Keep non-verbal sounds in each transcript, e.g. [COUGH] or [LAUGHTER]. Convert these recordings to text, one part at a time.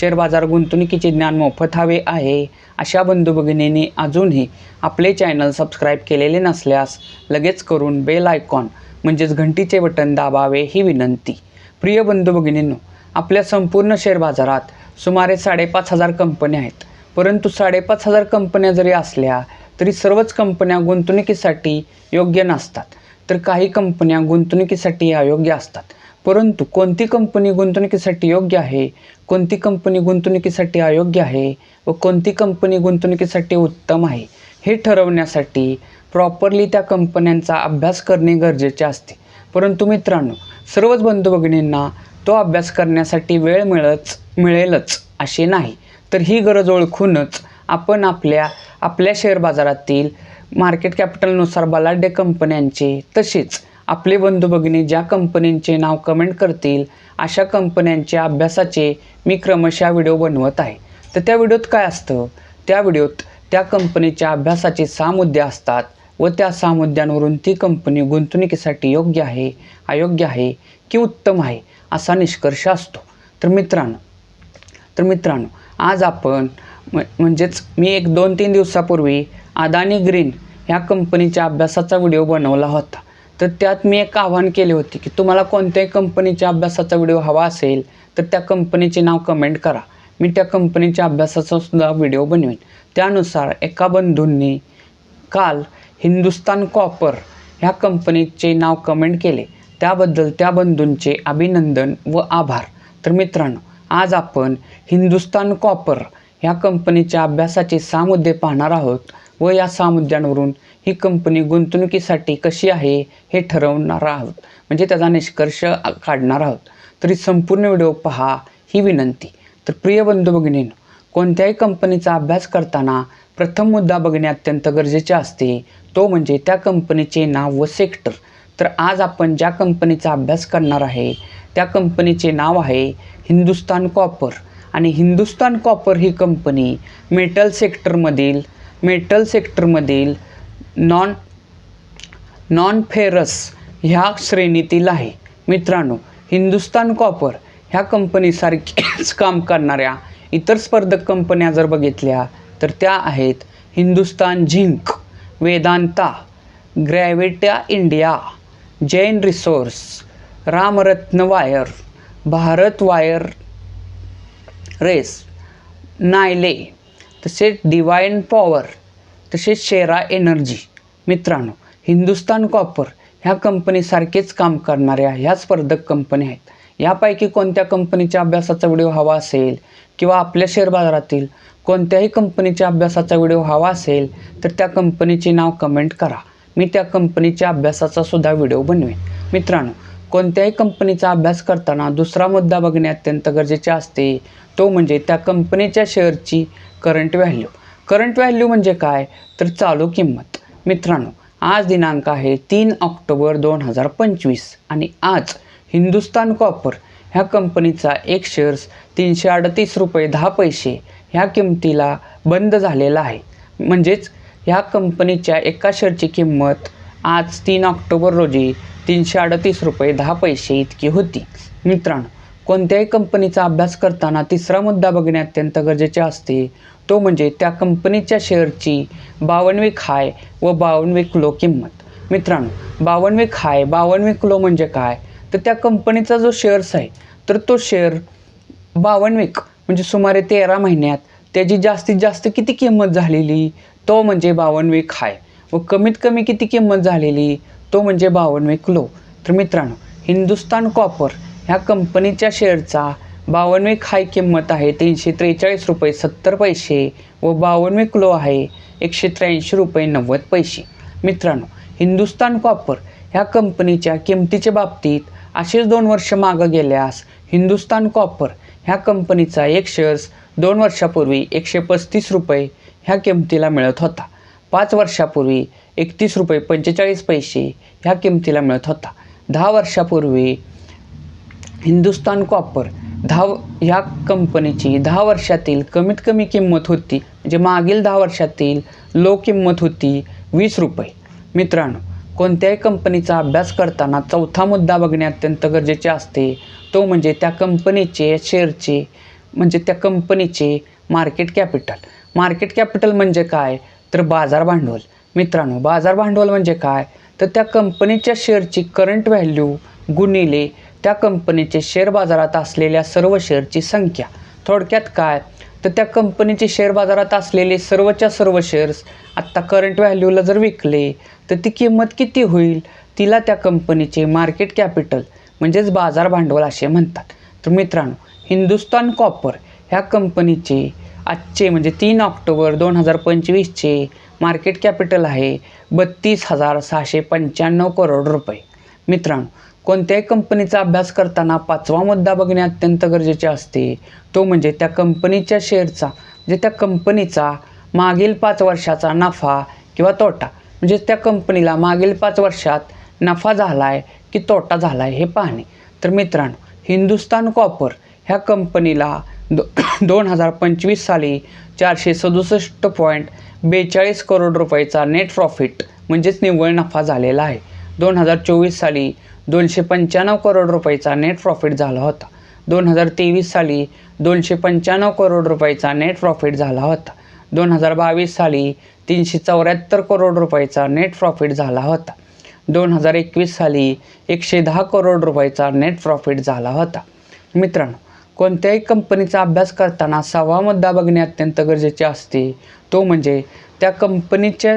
Share बाजार गुंतवणुकीचे ज्ञान मोफत हवे आहे. अशा बंधू भगिनींनी अजूनही आपले चॅनल सबस्क्राईब केलेले नसल्यास लगेच करून बेल आयकॉन म्हणजेच घंटीचे बटन दाबावे ही विनंती. प्रिय बंधू भगिनींनो आपल्या संपूर्ण शेअर बाजारात सुमारे साडेपाच हजार कंपन्या आहेत. परंतु साडेपाच हजार कंपन्या जरी असल्या तरी सर्वच कंपन्या गुंतवणुकीसाठी योग्य नसतात. तर काही कंपन्या गुंतवणुकीसाठी अयोग्य असतात. परंतु कोणती कंपनी गुंतवणुकीसाठी योग्य आहे? कोणती कंपनी गुंतवणुकीसाठी अयोग्य आहे? व कोणती कंपनी गुंतवणुकीसाठी उत्तम आहे? हे ठरवण्यासाठी प्रॉपरली त्या कंपन्यांचा अभ्यास करणे गरजेचे असते. परंतु मित्रांनो सर्वच बंधू भगिनींना तो अभ्यास करण्यासाठी वेळ मिळच मिळेलच असे नाही. तर ही गरज ओळखूनच आपण आपल्या आपल्या शेअर बाजारातील मार्केट कॅपिटलनुसार बलाढ्य कंपन्यांचे तसेच आपले बंधू भगिनी ज्या कंपनींचे नाव कमेंट करतील अशा कंपन्यांच्या अभ्यासाचे मी क्रमशः व्हिडिओ बनवत आहे. तर त्या व्हिडिओत काय असतं? त्या व्हिडिओत त्या कंपनीच्या अभ्यासाचे सहा मुद्दे असतात व त्या सहा मुद्द्यांवरून ती कंपनी गुंतवणुकीसाठी योग्य आहे अयोग्य आहे की उत्तम आहे असा निष्कर्ष असतो. तर मित्रांनो तर मित्रांनो आज आपण म म्हणजेच मी एक दोन तीन दिवसापूर्वी अदानी ग्रीन ह्या कंपनीच्या अभ्यासाचा व्हिडिओ बनवला होता. तर त्यात मी एक आव्हान केले होते की तुम्हाला कोणत्याही कंपनीच्या अभ्यासाचा व्हिडिओ हवा असेल तर त्या कंपनीचे नाव कमेंट करा. मी त्या कंपनीच्या अभ्यासाचा सुद्धा व्हिडिओ बनवेन. त्यानुसार एका बंधूंनी काल हिंदुस्तान कॉपर ह्या कंपनीचे नाव कमेंट केले. त्याबद्दल त्या बंधूंचे अभिनंदन व आभार. तर मित्रांनो आज आपण हिंदुस्तान कॉपर ह्या कंपनीच्या अभ्यासाचे सहा मुद्दे पाहणार आहोत. व या सहा मुद्द्यांवरून ही कंपनी गुंतवणुकीसाठी कशी आहे हे ठरवणार आहोत. म्हणजे त्याचा निष्कर्ष काढणार आहोत. तरी संपूर्ण व्हिडिओ पहा ही विनंती. तर प्रिय बंधू भगिनींनो कोणत्याही कंपनीचा अभ्यास करताना प्रथम मुद्दा बघणे अत्यंत गरजेचे असते. तो म्हणजे त्या कंपनीचे नाव व सेक्टर. तर आज आपण ज्या कंपनीचा अभ्यास करणार आहे त्या कंपनीचे नाव आहे हिंदुस्तान कॉपर. आणि हिंदुस्तान कॉपर ही कंपनी मेटल सेक्टरमधील मेटल सेक्टरमधील नॉन नॉन फेरस ह्या श्रेणीतील आहे. मित्रांनो हिंदुस्तान कॉपर ह्या कंपनीसारखेच काम करणाऱ्या इतर स्पर्धक कंपन्या जर बघितल्या तर त्या आहेत Hindustan zinc Vedanta Gravita India Jain resource Ramratna wire Bharat wire race नायले तसेच डिवाईन पॉवर तसेच शेरा एनर्जी मित्रांनो हिंदुस्तान कॉपर ह्या कंपनीसारखेच काम करणाऱ्या ह्या स्पर्धक कंपन्या आहेत. यापैकी कोणत्या कंपनीच्या अभ्यासाचा व्हिडिओ हवा असेल किंवा आपल्या शेअर बाजारातील कोणत्याही कंपनीच्या अभ्यासाचा व्हिडिओ हवा असेल तर त्या कंपनीचे नाव कमेंट करा. मी त्या कंपनीच्या अभ्यासाचा सुद्धा व्हिडिओ बनवेन. मित्रांनो कोणत्याही कंपनीचा अभ्यास करताना दुसरा मुद्दा बघणे अत्यंत गरजेचे असते. तो म्हणजे त्या कंपनीच्या शेअरची करंट व्हॅल्यू करंट व्हॅल्यू म्हणजे काय? तर चालू किंमत. मित्रांनो आज दिनांक आहे तीन ऑक्टोबर दोन हजार पंचवीस आणि आज हिंदुस्तान कॉपर ह्या कंपनीचा एक शेअर्स तीनशे अडतीस रुपये दहा पैसे ह्या किमतीला बंद झालेला आहे. म्हणजेच ह्या कंपनीच्या एका शेअरची किंमत आज तीन ऑक्टोबर रोजी तीनशे अडतीस रुपये दहा पैसे इतकी होती. मित्रांनो कोणत्याही कंपनीचा अभ्यास करताना तिसरा मुद्दा बघणे अत्यंत गरजेचे असते. तो म्हणजे त्या कंपनीच्या शेअरची बावनवीक हाय व बावनवीक लो किंमत. मित्रांनो बावनवीक हाय बावनवीक लो म्हणजे काय? तर त्या कंपनीचा जो शेअर्स आहे तर तो शेअर बावनवीक म्हणजे सुमारे तेरा महिन्यात त्याची जास्तीत जास्त किती किंमत झालेली? तो म्हणजे बावनवीक हाय. व कमीत कमी किती किंमत झालेली तो म्हणजे बावनवीक किलो तर मित्रांनो हिंदुस्तान कॉपर ह्या कंपनीच्या शेअरचा बावनवीक हाय किंमत आहे तीनशे त्रेचाळीस रुपये सत्तर पैसे व बावनवीक किलो आहे एकशे त्र्याऐंशी रुपये नव्वद पैसे. मित्रांनो हिंदुस्तान कॉपर ह्या कंपनीच्या किमतीच्या बाबतीत असेच दोन वर्ष मागं गेल्यास हिंदुस्तान कॉपर ह्या कंपनीचा एक शेअर्स दोन वर्षापूर्वी एकशे पस्तीस रुपये ह्या किमतीला मिळत होता. पाच वर्षापूर्वी एकतीस रुपये पंचेचाळीस पैसे ह्या किमतीला मिळत होता. दहा वर्षापूर्वी हिंदुस्तान कॉपर दहा ह्या कंपनीची दहा वर्षातील कमीत कमी किंमत होती म्हणजे मागील दहा वर्षातील लो किंमत होती वीस रुपये. मित्रांनो कोणत्याही कंपनीचा अभ्यास करताना चौथा मुद्दा बघणे अत्यंत गरजेचे असते. तो म्हणजे त्या कंपनीचे शेअरचे म्हणजे त्या कंपनीचे मार्केट कॅपिटल मार्केट कॅपिटल म्हणजे काय? तर बाजार भांडवल. मित्रांनो बाजार भांडवल म्हणजे काय? तर त्या कंपनीच्या शेअरची करंट व्हॅल्यू गुणिले त्या कंपनीचे शेअर बाजारात असलेल्या सर्व शेअरची संख्या. थोडक्यात काय? तर त्या कंपनीचे शेअर बाजारात असलेले सर्वच्या सर्व शेअर्स आत्ता करंट व्हॅल्यूला जर विकले तर ती किंमत किती होईल? तिला त्या कंपनीचे मार्केट कॅपिटल म्हणजेच बाजार भांडवल असे म्हणतात. तर मित्रांनो हिंदुस्तान कॉपर ह्या कंपनीचे आजचे म्हणजे तीन ऑक्टोबर दोन हजार पंचवीसचे मार्केट कॅपिटल आहे बत्तीस हजार सहाशे पंच्याण्णव करोड रुपये. मित्रांनो कोणत्याही कंपनीचा अभ्यास करताना पाचवा मुद्दा बघणे अत्यंत गरजेचे असते. तो म्हणजे त्या कंपनीच्या शेअरचा म्हणजे त्या कंपनीचा मागील पाच वर्षाचा नफा किंवा तोटा. म्हणजे त्या कंपनीला मागील पाच वर्षात नफा झाला आहे की तोटा झाला आहे हे पाहणे. तर मित्रांनो हिंदुस्तान कॉपर ह्या कंपनीला दो दोन हजार पंचवीस साली चारशे सदुसष्ट पॉईंट बेचाळीस करोड रुपयाचा नेट प्रॉफिट म्हणजेच निव्वळ नफा झालेला आहे. दोन हजार चोवीस साली दोनशे पंच्याण्णव करोड रुपयाचा नेट प्रॉफिट झाला होता. दोन हजार तेवीस साली दोनशे पंच्याण्णव करोड रुपयाचा नेट प्रॉफिट झाला होता. दोन हजार बावीस साली तीनशे चौऱ्याहत्तर करोड रुपयाचा नेट प्रॉफिट झाला होता. दोन हजार एकवीस साली एकशे दहा करोड रुपयाचा नेट प्रॉफिट झाला होता. मित्रांनो कोणत्याही कंपनीचा अभ्यास करताना सहावा मुद्दा बघणे अत्यंत गरजेचे असते. तो म्हणजे त्या कंपनीच्या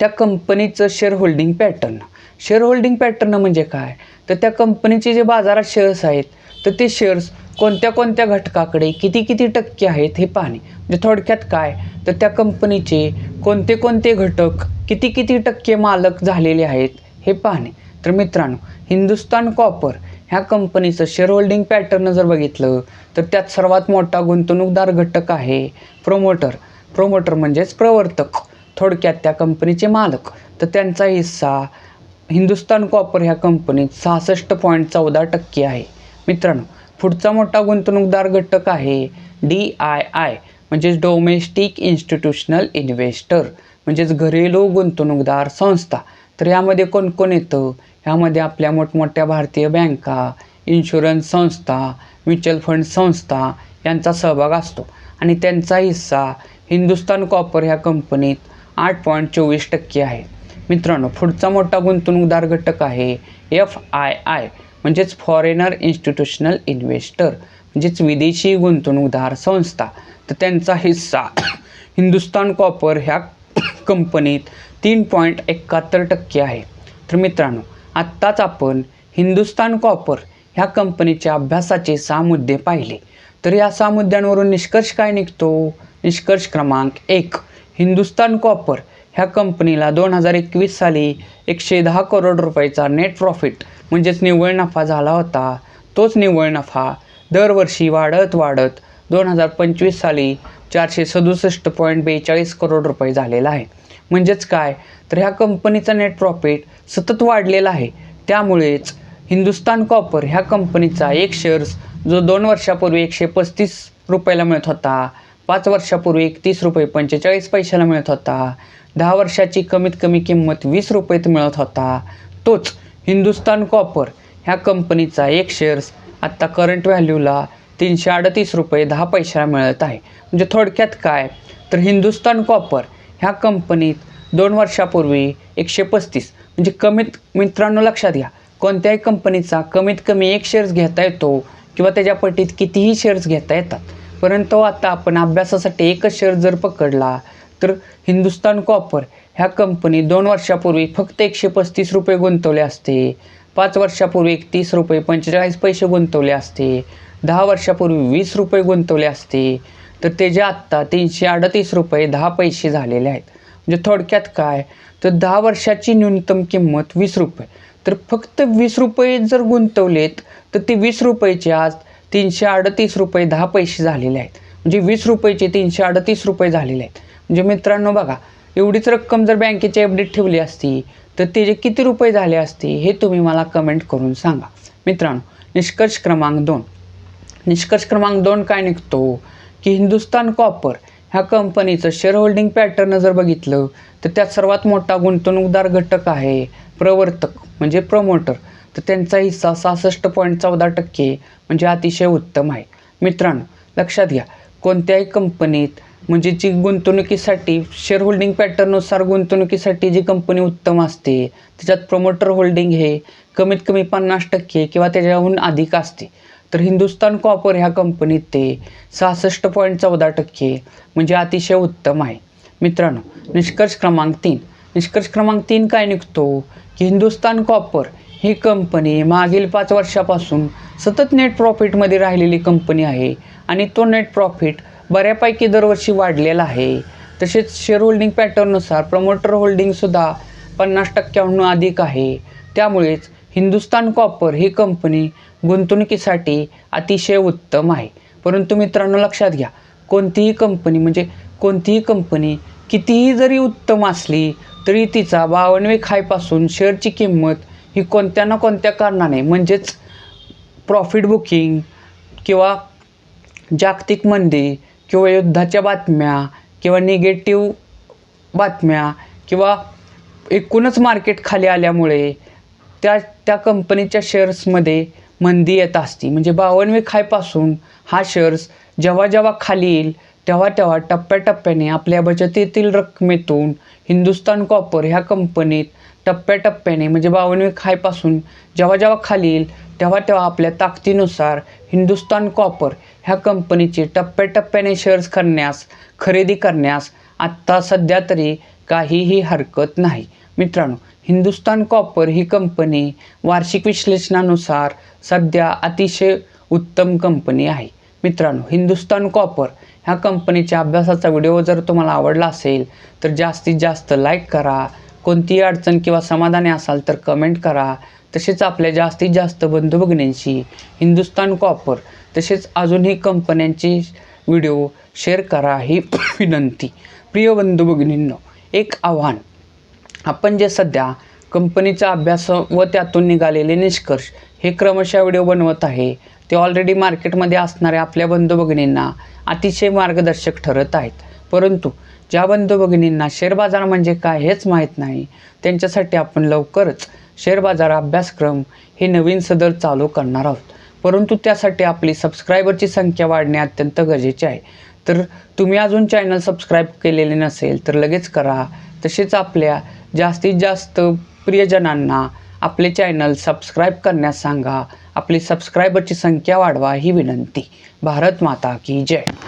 त्या कंपनीचं share holding pattern share holding pattern म्हणजे काय? तर त्या कंपनीचे जे बाजारात शेअर्स आहेत तर ते शेअर्स कोणत्या कोणत्या घटकाकडे किती किती टक्के आहेत हे पाहणे. म्हणजे थोडक्यात काय? तर त्या कंपनीचे कोणते कोणते घटक किती किती टक्के मालक झालेले आहेत हे पाहणे. तर मित्रांनो हिंदुस्तान कॉपर ह्या कंपनीचं शेअर होल्डिंग पॅटर्न जर बघितलं तर त्यात सर्वात मोठा गुंतवणूकदार घटक आहे प्रोमोटर प्रोमोटर म्हणजेच प्रवर्तक. थोडक्यात त्या कंपनीचे मालक. तर त्यांचा हिस्सा हिंदुस्तान कॉपर ह्या कंपनीत सहासष्ट पॉईंट चौदा टक्के आहे. मित्रांनो पुढचा मोठा गुंतवणूकदार घटक आहे डी आय आय म्हणजेच डोमेस्टिक इन्स्टिट्यूशनल इन्व्हेस्टर म्हणजेच घरेलू गुंतवणूकदार संस्था. तर यामध्ये कोण कोण येतं? ह्यामध्ये आपल्या मोठमोठ्या भारतीय बँका इन्शुरन्स संस्था म्युच्युअल फंड संस्था यांचा सहभाग असतो. आणि त्यांचा हिस्सा हिंदुस्तान कॉपर ह्या कंपनीत आठ पॉईंट चोवीस टक्के आहे. मित्रांनो पुढचा मोठा गुंतवणूकदार घटक आहे एफ आय आय म्हणजेच फॉरेनर इन्स्टिट्यूशनल इन्व्हेस्टर म्हणजेच विदेशी गुंतवणूकदार संस्था. तर त्यांचा हिस्सा [COUGHS] हिंदुस्तान कॉपर ह्या [COUGHS] कंपनीत तीन पॉईंट एकाहत्तर टक्के आहे. तर मित्रांनो आत्ताच आपण हिंदुस्तान कॉपर ह्या कंपनीच्या अभ्यासाचे सहा मुद्दे पाहिले. तर या सहा मुद्द्यांवरून निष्कर्ष काय निघतो? निष्कर्ष क्रमांक एक. हिंदुस्तान कॉपर ह्या कंपनीला दोन हजार एकवीस साली एकशे दहा करोड रुपयाचा नेट प्रॉफिट म्हणजेच निव्वळ नफा झाला होता. तोच निव्वळ नफा दरवर्षी वाढत वाढत दोन हजार पंचवीस साली चारशे सदुसष्ट पॉईंट बेचाळीस करोड रुपये झालेला आहे. म्हणजेच काय? तर ह्या कंपनीचा नेट प्रॉफिट सतत वाढलेला आहे. त्यामुळेच हिंदुस्तान कॉपर ह्या कंपनीचा एक शेअर्स जो दोन वर्षापूर्वी एकशे पस्तीस रुपयाला मिळत होता पाच वर्षापूर्वी एकतीस रुपये पंचेचाळीस पैशाला मिळत होता दहा वर्षाची कमीत कमी किंमत वीस रुपयेत मिळत होता. तोच हिंदुस्तान कॉपर ह्या कंपनीचा एक शेअर्स आत्ता करंट व्हॅल्यूला तीनशे अडतीस रुपये दहा पैशाला मिळत आहे. म्हणजे थोडक्यात काय? तर हिंदुस्तान कॉपर ह्या कंपनीत दोन वर्षापूर्वी एकशे पस्तीस म्हणजे कमीत मित्रांनो लक्षात घ्या कोणत्याही कंपनीचा कमीत कमी एक शेअर्स घेता येतो किंवा त्याच्या पटीत कितीही शेअर्स घेता येतात. परंतु आता आपण अभ्यासासाठी एकच शेअर जर पकडला तर हिंदुस्तान कॉपर ह्या कंपनी दोन वर्षापूर्वी फक्त एकशे पस्तीस रुपये गुंतवले असते. पाच वर्षापूर्वी एकतीस रुपये पंचेचाळीस पैसे गुंतवले असते. दहा वर्षापूर्वी वीस रुपये गुंतवले असते. तर ते जे आत्ता तीनशे अडतीस रुपये दहा पैसे झालेले आहेत म्हणजे थोडक्यात काय? तर दहा वर्षाची न्यूनतम किंमत वीस रुपये. तर फक्त वीस रुपये जर गुंतवलेत तर ते वीस रुपयेचे आज तीनशे अडतीस रुपये दहा पैसे झालेले आहेत. म्हणजे वीस रुपयेचे तीनशे अडतीस रुपये झालेले आहेत. म्हणजे मित्रांनो बघा एवढीच रक्कम जर बँकेच्या एफ ठेवली असती तर त्याचे किती रुपये झाले असते हे तुम्ही मला कमेंट करून सांगा. मित्रांनो निष्कर्ष क्रमांक दोन. निष्कर्ष क्रमांक दोन काय निघतो? की हिंदुस्तान कॉपर ह्या कंपनीचं शेअर होल्डिंग पॅटर्न जर बघितलं तर त्यात सर्वात मोठा गुंतवणूकदार घटक आहे प्रवर्तक म्हणजे प्रमोटर तर त्यांचा हिस्सा सहासष्ट पॉईंट चौदा टक्के म्हणजे अतिशय उत्तम आहे. मित्रांनो लक्षात घ्या कोणत्याही कंपनीत म्हणजे जी गुंतवणुकीसाठी शेअर होल्डिंग पॅटर्ननुसार गुंतवणुकीसाठी जी कंपनी उत्तम असते त्याच्यात प्रमोटर होल्डिंग हे कमीत कमी पन्नास टक्के किंवा त्याच्याहून अधिक असते. तर हिंदुस्तान कॉपर ह्या कंपनीत ते सहासष्ट पॉईंट चौदा टक्के म्हणजे अतिशय उत्तम आहे. मित्रांनो निष्कर्ष क्रमांक तीन. निष्कर्ष क्रमांक तीन काय निघतो? की हिंदुस्तान कॉपर ही कंपनी मागील पाच वर्षापासून सतत नेट प्रॉफिटमध्ये राहिलेली कंपनी आहे आणि तो नेट प्रॉफिट बऱ्यापैकी दरवर्षी वाढलेला आहे. तसेच शेअर होल्डिंग पॅटर्ननुसार प्रमोटर होल्डिंगसुद्धा पन्नास टक्क्याहून अधिक आहे. त्यामुळेच हिंदुस्तान कॉपर ही कंपनी गुंतवणुकीसाठी अतिशय उत्तम आहे. परंतु मित्रांनो लक्षात घ्या कोणतीही कंपनी म्हणजे कोणतीही कंपनी कितीही जरी उत्तम असली तरी तिचा बावनवे खायपासून शेअरची किंमत ही कोणत्या ना कोणत्या कारणाने म्हणजेच प्रॉफिट बुकिंग किंवा जागतिक मंदी किंवा युद्धाच्या बातम्या किंवा निगेटिव्ह बातम्या किंवा एकूणच मार्केट खाली आल्यामुळे त्या त्या कंपनीच्या शेअर्समध्ये मंदी येत असती. म्हणजे बावनवे खायपासून हा शेअर्स जेव्हा जेव्हा खाली येईल तेव्हा तेव्हा टप्प्याटप्प्याने आपल्या बचतीतील रकमेतून हिंदुस्तान कॉपर ह्या कंपनीत टप्प्याटप्प्याने म्हणजे बावनवे खायपासून जेव्हा जेव्हा खाली येईल तेव्हा तेव्हा आपल्या ताकदीनुसार हिंदुस्तान कॉपर ह्या कंपनीचे टप्प्याटप्प्याने शेअर्स करण्यास खरेदी करण्यास आत्ता सध्या तरी काहीही हरकत नाही. मित्रांनो हिंदुस्तान कॉपर ही कंपनी वार्षिक विश्लेषणानुसार सध्या अतिशय उत्तम कंपनी आहे. मित्रांनो हिंदुस्तान कॉपर ह्या कंपनीच्या अभ्यासाचा व्हिडिओ जर तुम्हाला आवडला असेल तर जास्तीत जास्त लाईक करा. कोणतीही अडचण किंवा समाधानी असाल तर कमेंट करा. तसेच आपल्या जास्तीत जास्त बंधू भगिनींशी हिंदुस्तान कॉपर तसेच अजूनही कंपन्यांची व्हिडिओ शेअर करा ही [COUGHS] विनंती. प्रिय बंधू भगिनींनो एक आव्हान. आपण जे सध्या कंपनीचा अभ्यास व त्यातून निघालेले निष्कर्ष हे क्रमशः व्हिडिओ बनवत आहे ते ऑलरेडी मार्केटमध्ये असणाऱ्या आपल्या बंधू भगिनींना अतिशय मार्गदर्शक ठरत आहेत. परंतु ज्या बंधू भगिनींना शेअर बाजार म्हणजे काय हेच माहीत नाही त्यांच्यासाठी आपण लवकरच शेअर बाजार अभ्यासक्रम हे नवीन सदर चालू करणार आहोत. परंतु त्यासाठी आपली सबस्क्रायबरची संख्या वाढणे अत्यंत गरजेचे आहे. तर तुम्ही अजून चॅनल सबस्क्राईब केलेले नसेल तर लगेच करा. तसेच आपल्या जास्तीत जास्त प्रियजनांना आपले चॅनल सबस्क्राईब करण्यास सांगा. आपली सबस्क्रायबरची संख्या वाढवा ही विनंती. भारत माता की जय.